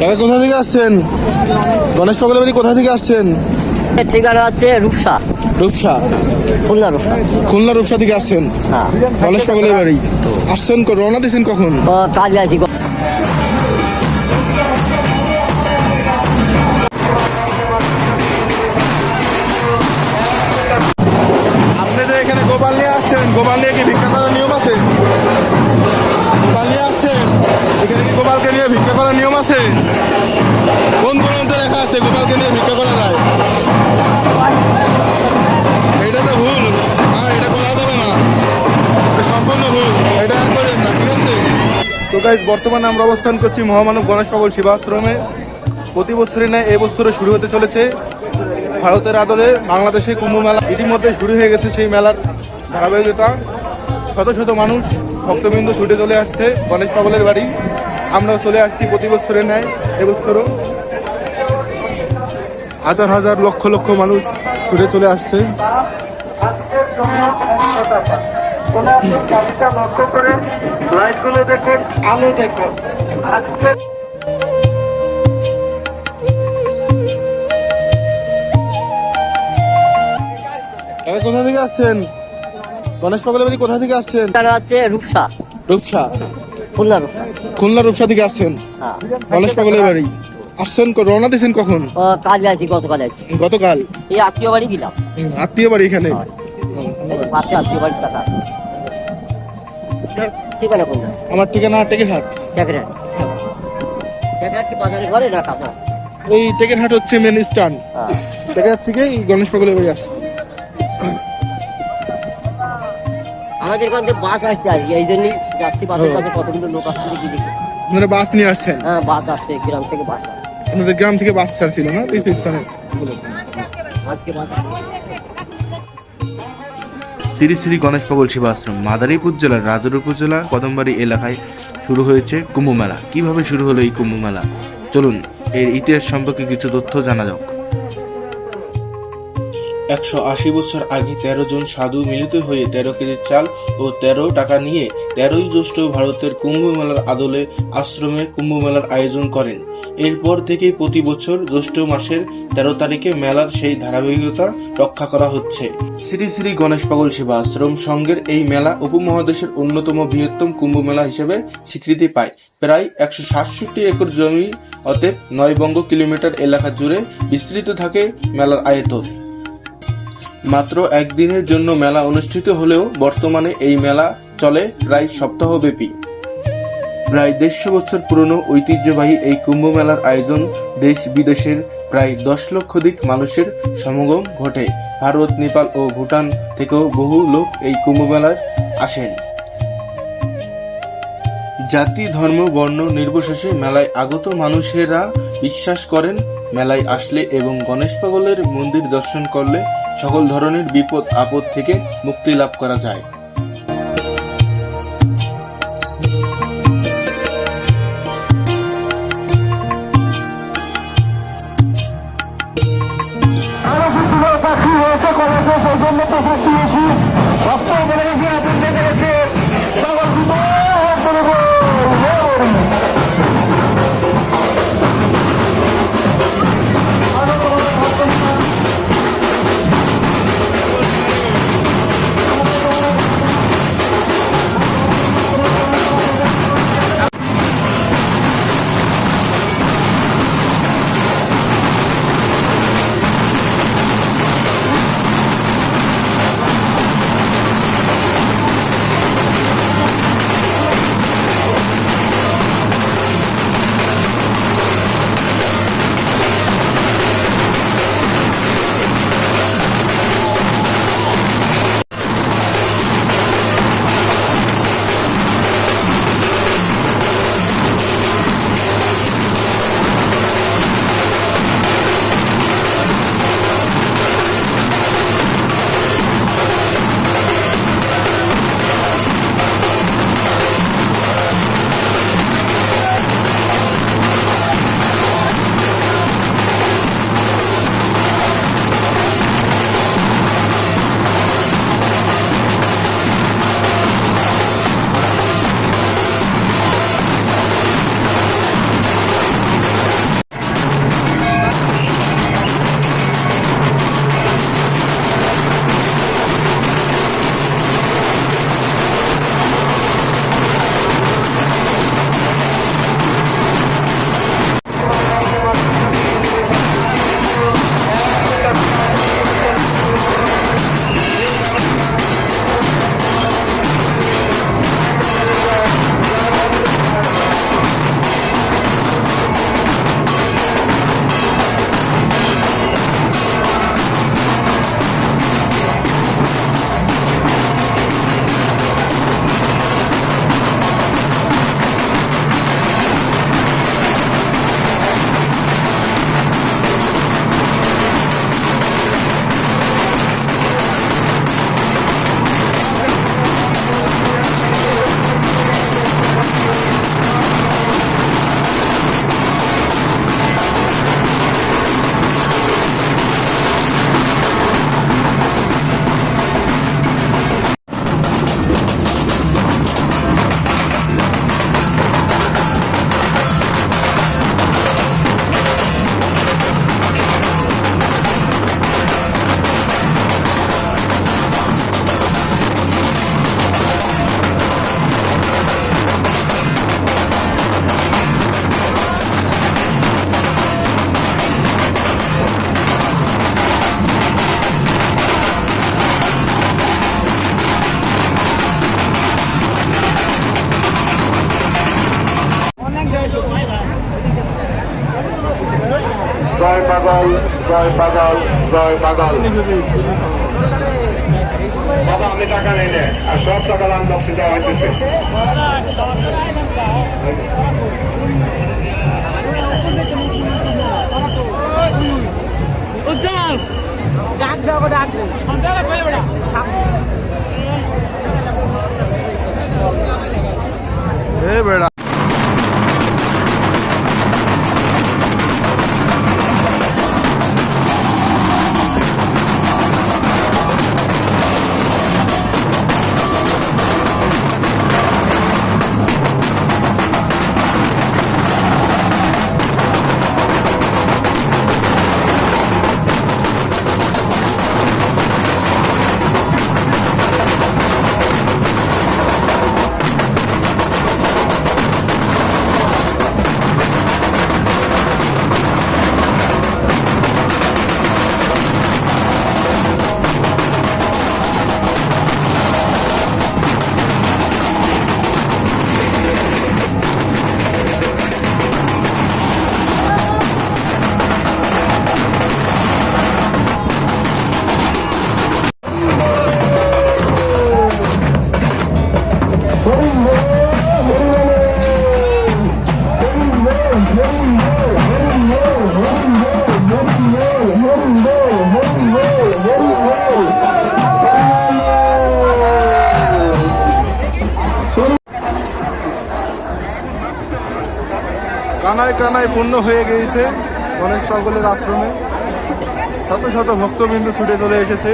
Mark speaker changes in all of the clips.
Speaker 1: কাকা কোথা থেকে আসছেন? গণেশ পাগলের বাড়ি কোথা থেকে আসছেন?
Speaker 2: ঠিকানা হচ্ছে রূপসা।
Speaker 1: রূপসা?
Speaker 2: খুলনা রূপসা।
Speaker 1: খুলনা রূপসা থেকে আসছেন?
Speaker 2: হ্যাঁ।
Speaker 1: গণেশ পাগলের বাড়ি। আসছেন রওনা দিয়েছেন কখন?
Speaker 2: কাজে আছি।
Speaker 1: আপনি যে এখানে গোপাল নিয়ে আসছেন। গোপাল নিয়ে কি ভিক্ষা করার নিয়ম আছে? গোপাল নিয়ে আসছেন এখানে কি গোপালকে নিয়ে ভিক্ষা করার নিয়ম আছে? কোন গ্রন্থে লেখা আছে গোপালকে নিয়ে ভিক্ষা করা যায়? এটা তো ভুল। হ্যাঁ এটা করা যাবে না। সম্পূর্ণ ভুল। এটা আর করেন না, ঠিক আছে? তো গাইজ বর্তমানে আমরা অবস্থান করছি মহামানব গণেশ পাগল শিবাশ্রমে। প্রতি বছরই নেয় এবছরে শুরু হতে চলেছে ভারতের আদলে বাংলাদেশে কুম্ভ মেলা। ইতিমধ্যে শুরু হয়ে গেছে সেই মেলার ধারাবাহিকতা। শত শত মানুষ ভক্তবৃন্দ ছুটে চলে আসছে, গণেশ পাগলের বাড়ি। আমরাও চলে আসছি প্রতি বছরে নেয় এবছরও। হাজার হাজার লক্ষ লক্ষ মানুষ ছুটে চলে আসছে। কোথা থেকে আসছেন? গণেশ পাগলের বাড়ি কোথা থেকে আসছেন?
Speaker 2: ঠিকানা হচ্ছে রূপসা।
Speaker 1: রূপসা?
Speaker 2: খুলনা রূপসা।
Speaker 1: খুলনা রূপসা থেকে আসছেন?
Speaker 2: হ্যাঁ।
Speaker 1: গণেশ পাগলের বাড়ি আসছেন রওনা দিয়েছেন কখন?
Speaker 2: কাজে আছি গতকাল আছি
Speaker 1: গতকাল?
Speaker 2: এই আত্মীয় বাড়ি গেলাম
Speaker 1: আত্মীয় বাড়ি এখানে।
Speaker 2: আত্মীয় বাড়ি টাকা ঠিকানা
Speaker 1: আমার ঠিকানা টেকেরহাট।
Speaker 2: ট্যাকরাট ট্যাকরাট কি বাজারে ঘরে না কাঁচা?
Speaker 1: এই টেকেরহাট হচ্ছে মেন স্ট্যান্ড
Speaker 2: হ্যাঁ।
Speaker 1: টেকেরহাট থেকে গণেশ পাগলের বাড়ি আসছে।
Speaker 2: আমাদের কাছে বাস আসছে আর কি, এই জন্যই যাচ্ছি বাসের কাছে কতগুলো লোক আসছে দেখি দেখি।
Speaker 1: আপনারা বাস নিয়ে আসছেন?
Speaker 2: হ্যাঁ বাস আসছে গ্রাম থেকে বাস
Speaker 1: আপনাদের গ্রাম থেকে বাস ছাড়ছিল না? তীর্থস্থানে
Speaker 2: আজকে বাস আসছে।
Speaker 3: শ্রী শ্রী গণেশ পাগল শিবাশ্রম মাদারীপুর জেলার রাজুর উপজেলা কদমবাড়ি এলাকায় শুরু হয়েছে কুম্ভ মেলা। কীভাবে শুরু হলো এই কুম্ভ মেলা? চলুন এর ইতিহাস সম্পর্কে কিছু তথ্য জানা যাক। একশো আশি বছর আগে তেরো জন সাধু মিলিত হয়ে তেরো কেজি চাল ও তেরো টাকা নিয়ে তেরোই জ্যৈষ্ঠ ভারতের কুম্ভ মেলার আদলে আশ্রমে কুম্ভ মেলার আয়োজন করেন। এরপর থেকে প্রতি বছর জ্যৈষ্ঠ মাসের তেরো তারিখে মেলার সেই ধারাবাহিকতা রক্ষা করা হচ্ছে। শ্রী শ্রী গণেশ পাগল সেবা আশ্রম সংঘের এই মেলা উপমহাদেশের অন্যতম বৃহত্তম কুম্ভ মেলা হিসেবে স্বীকৃতি পায়। প্রায় একশো সাতষট্টি একর জমি অতএব নয় বঙ্গ কিলোমিটার এলাকা জুড়ে বিস্তৃত থাকে মেলার আয়তন। মাত্র একদিনের জন্য মেলা অনুষ্ঠিত হলেও বর্তমানে এই মেলা চলে প্রায় সপ্তাহব্যাপী। প্রায় দেড়শো বছর পুরনো ঐতিহ্যবাহী এই কুম্ভ মেলার আয়োজন দেশ বিদেশের প্রায় দশ লক্ষাধিক মানুষের সমাগম ঘটে। ভারত, নেপাল ও ভুটান থেকেও বহু লোক এই কুম্ভ মেলায় আসেন। জাতি, ধর্ম, বর্ণ নির্বিশেষে মেলায় আগত মানুষেরা বিশ্বাস করেন মেলায় আসলে এবং গণেশ পাগলের মন্দির দর্শন করলে সকল ধরনের বিপদ, আপদ থেকে মুক্তি লাভ করা যায়।
Speaker 4: জয় পাগল জয় পাগল জয় পাগল বাবা আমি টাকা নেই নে আর সব টাকা লাম বক্সে দেওয়া হইতেছে।
Speaker 5: ডাক দাও ডাক। দাও সন্ধ্যাটা
Speaker 1: কানায় কানায় পূর্ণ হয়ে গিয়েছে গণেশ পাগলের আশ্রমে। শত শত ভক্তবিন্দু ছুটে চলে এসেছে।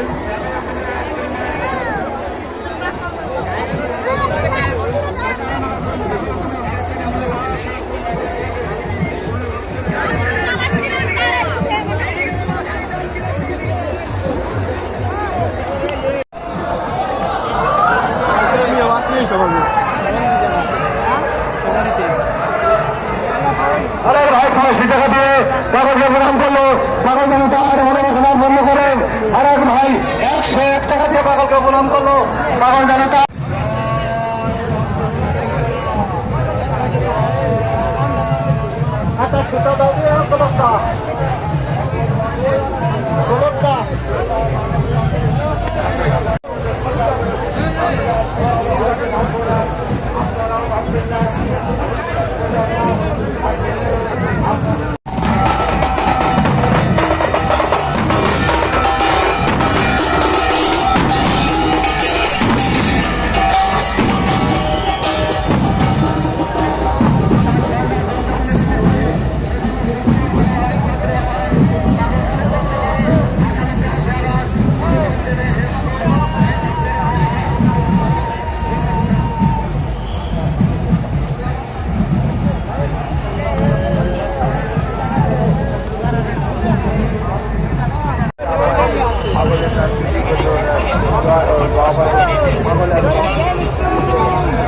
Speaker 4: করল জনতা। আচ্ছা সুতা দাও।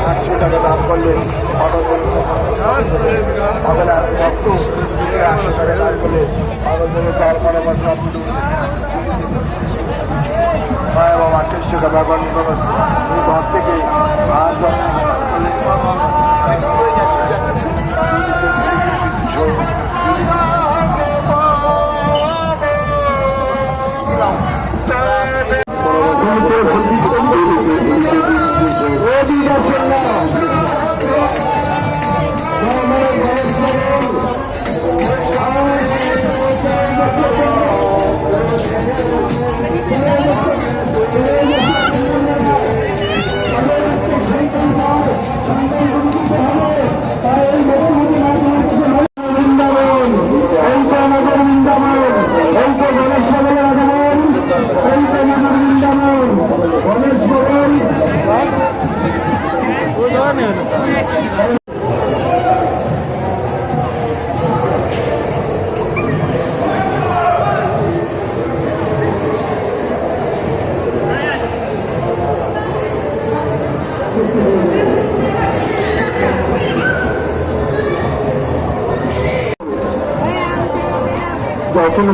Speaker 1: একশো টাকা দাম করলে পাগলের ভক্ত একশো টাকা দাম করলে পাগল চার পরামর্শ বাবা চেষ্টা টাকা ব্যবহার করুন ঘর থেকে আর
Speaker 4: Thank you.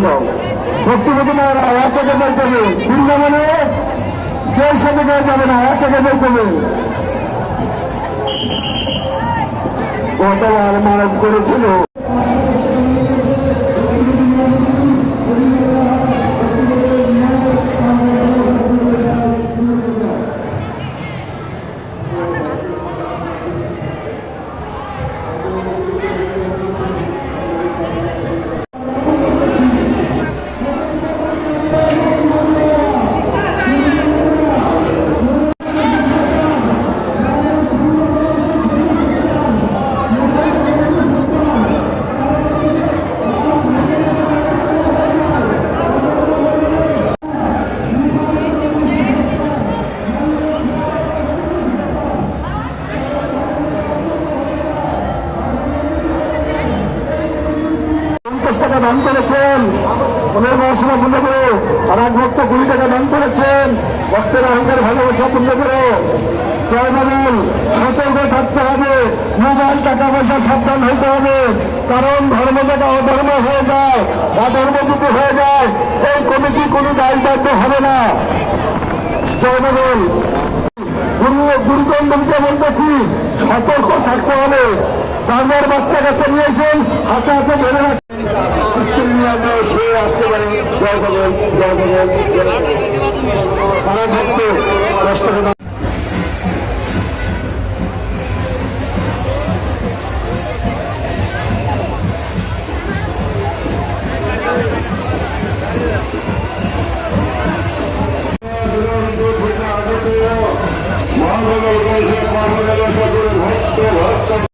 Speaker 4: দাও ভক্তিপতি মায়েরা এক টাকা যাইতে হবে বৃন্দাবনে কেউ সাথে কেউ যাবে টাকা যাইতে হবে গতবার মারণ করেছিল। অহংকার ভালোবাসা পূর্ণ করে। জয় সতর্ক থাকতে হবে। মোবাইল, টাকা পয়সা সাবধান হইতে হবে। কারণ ধর্ম যেটা অধর্ম হয়ে যায়, অধর্ম যদি হয়ে যায়, এই কমিটি কোনো দায়িত্ব হবে না। জয় গুরু, গুরুজন নবীকে বলতেছি, সতর্ক থাকতে হবে। যার যার বাচ্চা কাচ্চা নিয়েছেন, হাতে হাতে ধরে আসে, সে আসতে পারে। জয় ভগবান জয় ভগবান তারা কষ্ট